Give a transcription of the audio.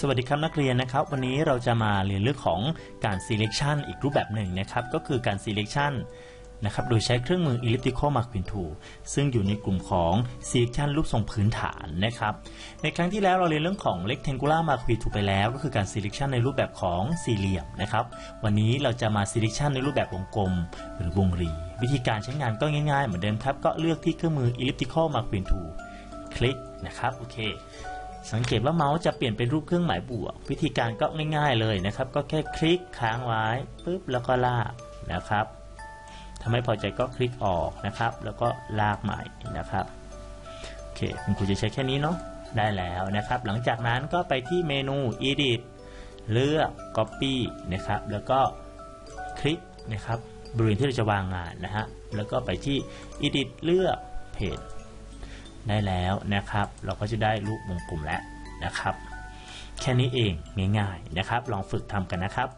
สวัสดีครับนักเรียนนะครับ วันนี้เราจะมาเรียนเรื่องของการ selection อีกรูปแบบหนึ่งนะครับ ก็คือการ selection นะครับโดยใช้เครื่องมือ elliptical marquee tool ซึ่งอยู่ในกลุ่มของ selection รูปทรงพื้นฐานนะครับ ในครั้งที่แล้วเราเรียนเรื่องของ rectangular marquee tool ไปแล้ว ก็คือการ selection ในรูปแบบของสี่เหลี่ยมนะครับ วันนี้เราจะมา selection ในรูปแบบวงกลม หรือวงรี วิธีการใช้งานก็ง่ายๆ เหมือนเดิมครับ ก็เลือกที่เครื่องมือ elliptical marquee tool คลิกนะครับ โอเค สังเกตว่าเมาส์จะเปลี่ยนเป็นรูปเครื่องหมายบวก วิธีการก็ง่ายๆเลยนะครับ ก็แค่คลิกค้างไว้ปุ๊บแล้วก็ลากนะครับถ้าไม่พอใจก็คลิกออกนะครับ แล้วก็ลากใหม่นะครับโอเคคุณครูจะใช้แค่นี้เนาะได้แล้วนะครับ หลังจากนั้นก็ไปที่เมนู edit เลือก copy นะครับ แล้วก็คลิกนะครับบริเวณที่เราจะวางงานนะฮะแล้วก็ไปที่ edit เลือก page ได้แล้วนะครับ เราก็จะได้รูปวงกลมแล้วนะครับ แค่นี้เองง่ายๆนะครับ ลองฝึกทำกันนะครับ